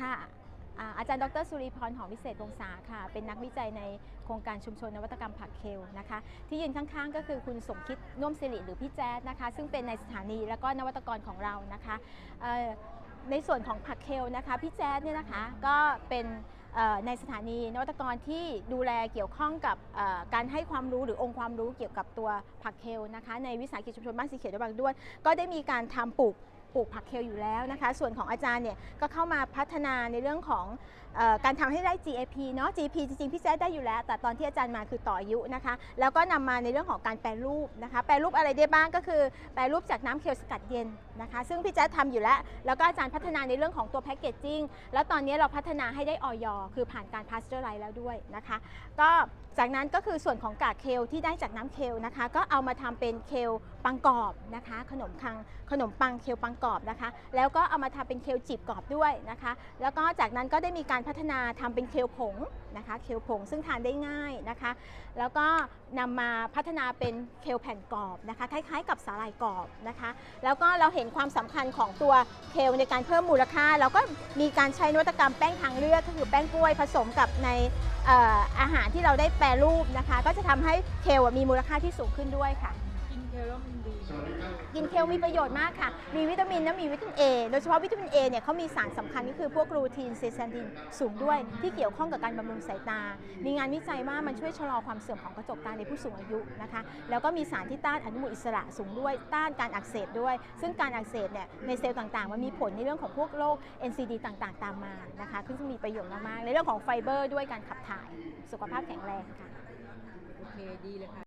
ค่ะอาจารย์ดรสุริพรหอมวิเศษวงศาค่ะ เป็นนักวิจัยในโครงการชุมชนนวัตกรรมผักเคลนะคะ ที่ยืนข้างๆ ก็คือคุณสมคิดน่วมสิริหรือพี่แจ๊ดนะคะ ซึ่งเป็นในสถานีและก็นวัตกรของเรานะคะในส่วนของผักเคลนะคะพี่แจ๊ดเนี่ยนะคะก็เป็นในสถานีนวัตกรที่ดูแลเกี่ยวข้องกับการให้ความรู้หรือองค์ความรู้เกี่ยวกับตัวผักเคลนะคะในวิสาหกิจชุมชนบ้านสีเขียวระบางด้วนก็ได้มีการทำปลูก ลูกผักเคลอยู่แล้วนะคะ ส่วนของอาจารย์เนี่ยก็เข้ามาพัฒนาในเรื่องของออการทำให้ได้ GAP เนาะ GAP จริงๆพี่แจ๊ดได้อยู่แล้ว แต่ตอนที่อาจารย์มาคือต่ออายุนะคะ แล้วก็นำมาในเรื่องของการแปรรูปนะคะ แปรรูปอะไรได้บ้างก็คือแปรรูปจากน้ำเคลสกัดเย็นนะคะ ซึ่งพี่แจ๊ดทำอยู่แล้ว แล้วก็อาจารย์พัฒนาในเรื่องของตัวแพคเกจจิ้ง แล้วตอนนี้เราพัฒนาให้ได้ออยคือผ่านการพาสเจอร์ไลแล้วด้วยนะคะ ก็จากนั้นก็คือส่วนของกากเคลที่ได้จากน้ำเคลนะคะ ก็เอามาทำเป็นเคลปังกรอบนะคะ ขนมคังขนมปังเคลปังกรอบนะคะ แล้วก็เอามาทำเป็นเคลจีบกรอบด้วยนะคะ แล้วก็จากนั้นก็ได้มีการพัฒนาทำเป็นเคลผงนะคะ เคลผงซึ่งทานได้ง่ายนะคะ แล้วก็นำมาพัฒนาเป็นเคลแผ่นกรอบนะคะ คล้ายๆ กับสาหร่ายกรอบนะคะ แล้วก็เราเห็นความสำคัญของตัวเคลในการเพิ่มมูลค่า แล้วก็มีการใช้นวัตกรรมแป้งทางเลือกก็คือแป้งกล้วยผสมกับในอาหารที่เราได้แปรรูปนะคะ ก็จะทำให้เคลมีมูลค่าที่สูงขึ้นด้วยค่ะ กินเคลมีประโยชน์มากค่ะ มีวิตามินและมีวิตามิน A โดยเฉพาะวิตามิน A เนี่ยเขามีสารสำคัญก็คือพวกกลูทีนเซซานตินสูงด้วยที่เกี่ยวข้องกับการบำรุงสายตา มีงานวิจัยว่ามันช่วยชะลอความเสื่อมของกระจกตาในผู้สูงอายุนะคะ แล้วก็มีสารที่ต้านอนุมูลอิสระสูงด้วย ต้านการอักเสบด้วย ซึ่งการอักเสบเนี่ยในเซลล์ต่างๆ มันมีผลในเรื่องของพวกโรค NCD ต่างๆ ตามมานะคะซึ่งมีประโยชน์มากๆในเรื่องของไฟเบอร์ด้วยการขับถ่าย สุขภาพแข็งแรงค่ะ โอเค ดีเลยค่ะ